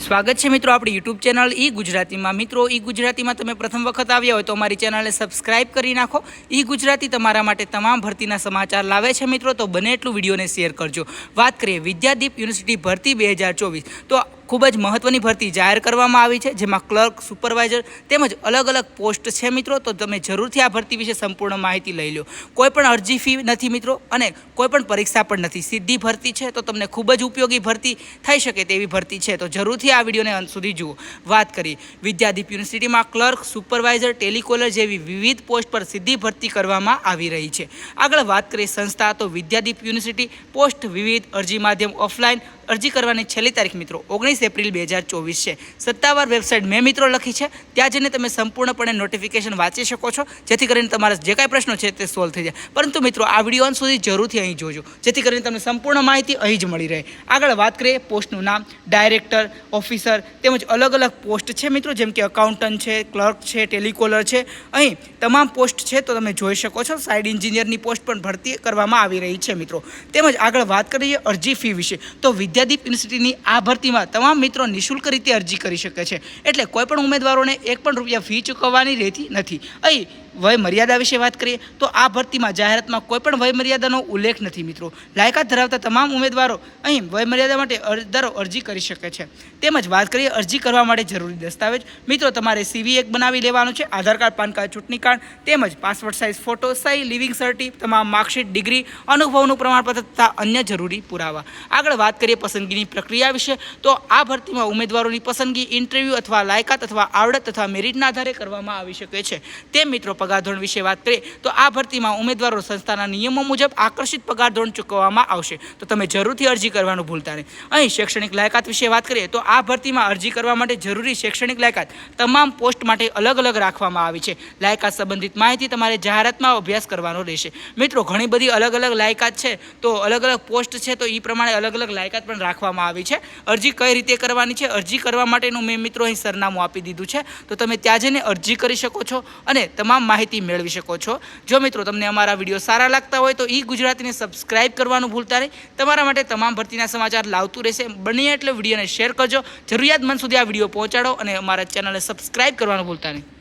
સ્વાગત છે મિત્રો આપણી યુટ્યુબ ચેનલ ઈ ગુજરાતીમાં. મિત્રો, ઈ ગુજરાતીમાં તમે પ્રથમ વખત આવ્યા હોય તો અમારી ચેનલને સબસ્ક્રાઇબ કરી નાખો. ઈ ગુજરાતી તમારા માટે તમામ ભરતીના સમાચાર લાવે છે મિત્રો, તો બને એટલું વિડીયોને શેર કરજો. વાત કરીએ વિદ્યાદીપ યુનિવર્સિટી ભરતી બે હજાર ચોવીસ. તો ખૂબ જ મહત્ત્વની ભરતી જાહેર કરવામાં આવી છે, જેમાં ક્લર્ક, સુપરવાઇઝર તેમજ અલગ અલગ પોસ્ટ છે મિત્રો, તો તમે જરૂરથી આ ભરતી વિશે સંપૂર્ણ માહિતી લઈ લો કોઈ પણ અરજી ફી નથી મિત્રો, અને કોઈ પણ પરીક્ષા પણ નથી. સીધી ભરતી છે તો તમને ખૂબ જ ઉપયોગી ભરતી થઈ શકે તેવી ભરતી છે. તો જરૂરથી આ વિડીયોને અંત સુધી જુઓ. વાત કરી. વિદ્યાદીપ યુનિવર્સિટીમાં ક્લર્ક, સુપરવાઇઝર, ટેલિકોલર જેવી વિવિધ પોસ્ટ પર સીધી ભરતી કરવામાં આવી રહી છે. આગળ વાત કરીએ સંસ્થા, તો વિદ્યાદીપ યુનિવર્સિટી પોસ્ટ વિવિધ અરજી માધ્યમ ઓફલાઈન અરજી કરવાની છેલ્લી તારીખ મિત્રો, ઓગણીસ એપ્રિલ બે હજાર ચોવીસ છે. સત્તાવાર વેબસાઇટ મેં મિત્રો લખી છે, ત્યાં જઈને તમે સંપૂર્ણપણે નોટિફિકેશન વાંચી શકો છો, જેથી કરીને તમારા જે કાંઈ પ્રશ્નો છે તે સોલ્વ થઈ જાય. પરંતુ મિત્રો, આ વીડિયો અંત સુધી જરૂરથી અહીં જોજો, જેથી કરીને તમને સંપૂર્ણ માહિતી અહીં જ મળી રહે. આગળ વાત કરીએ પોસ્ટનું નામ ડાયરેક્ટર ઓફિસર તેમજ અલગ અલગ પોસ્ટ છે મિત્રો, જેમ કે અકાઉન્ટન્ટ છે ક્લર્ક છે ટેલિકોલર છે. અહીં તમામ પોસ્ટ છે તો તમે જોઈ શકો છો સાઇડ એન્જિનિયરની પોસ્ટ પણ ભરતી કરવામાં આવી રહી છે મિત્રો. તેમજ આગળ વાત કરીએ અરજી ફી વિશે, તો વિદ્યાદીપ યુનિવર્સિટીની આ ભરતીમાં તમામ મિત્રો નિઃશુલ્ક રીતે અરજી કરી શકે છે. એટલે કોઈપણ ઉમેદવારોને એક પણ રૂપિયા ફી ચૂકવવાની રહેતી નથી. અહીં વય મર્યાદા વિશે વાત કરીએ, તો આ ભરતીમાં જાહેરાતમાં કોઈ પણ વય મર્યાદાનો ઉલ્લેખ નથી મિત્રો. લાયકાત ધરાવતા તમામ ઉમેદવારો અહીં વય મર્યાદા માટે અરજદારો અરજી કરી શકે છે. તેમજ વાત કરીએ અરજી કરવા માટે જરૂરી દસ્તાવેજ. મિત્રો, તમારે સીવી એક બનાવી લેવાનું છે, આધાર કાર્ડ, પાન કાર્ડ, ચૂંટણી કાર્ડ, તેમજ પાસપોર્ટ સાઇઝ ફોટો સહી લિવિંગ સર્ટી તમામ માર્કશીટ, ડિગ્રી, અનુભવનું પ્રમાણપત્ર તથા અન્ય જરૂરી પુરાવા. આગળ વાત કરીએ પસંદગીની પ્રક્રિયા વિશે, તો આ ભરતીમાં ઉમેદવારોની પસંદગી, ઇન્ટરવ્યૂ અથવા લાયકાત અથવા આવડત તથા મેરિટના આધારે કરવામાં આવી શકે છે. તે મિત્રો પગાર ધોરણ વિશે વાત કરીએ, તો આ ભરતીમાં ઉમેદવારો સંસ્થાના નિયમો મુજબ આકર્ષિત પગાર ધોરણ ચૂકવવામાં આવશે. તો તમે જરૂરથી અરજી કરવાનું ભૂલતા નહીં. અહીં શૈક્ષણિક લાયકાત વિશે વાત કરીએ, તો આ ભરતીમાં અરજી કરવા માટે જરૂરી શૈક્ષણિક લાયકાત તમામ પોસ્ટ માટે અલગ અલગ રાખવામાં આવી છે. લાયકાત સંબંધિત માહિતી તમારે જાહેરાતમાં અભ્યાસ કરવાનો રહેશે. મિત્રો, ઘણી બધી અલગ અલગ લાયકાત છે, તો અલગ અલગ પોસ્ટ છે, તો એ પ્રમાણે અલગ અલગ લાયકાત પણ રાખવામાં આવી છે. અરજી કઈ રીતે કરવાની છે? અરજી કરવા માટેનું મેં મિત્રો અહીં સરનામું આપી દીધું છે. તો તમે ત્યાં જઈને અરજી કરી શકો છો અને તમામ માહિતી મેળવી શકો છો. જો મિત્રો તમને અમારા વીડિયો સારા લાગતા હોય તો ઈ ગુજરાતીને સબસ્ક્રાઇબ કરવાનું ભૂલતા નહીં. તમારા માટે તમામ ભરતીના સમાચાર લાવતું રહેશે. બને એટલે વિડીયોને શેર કરજો. જરૂરિયાતમંદ સુધી આ વીડિયો પહોંચાડો અને અમારા ચેનલને સબસ્ક્રાઇબ કરવાનું ભૂલતા નહીં.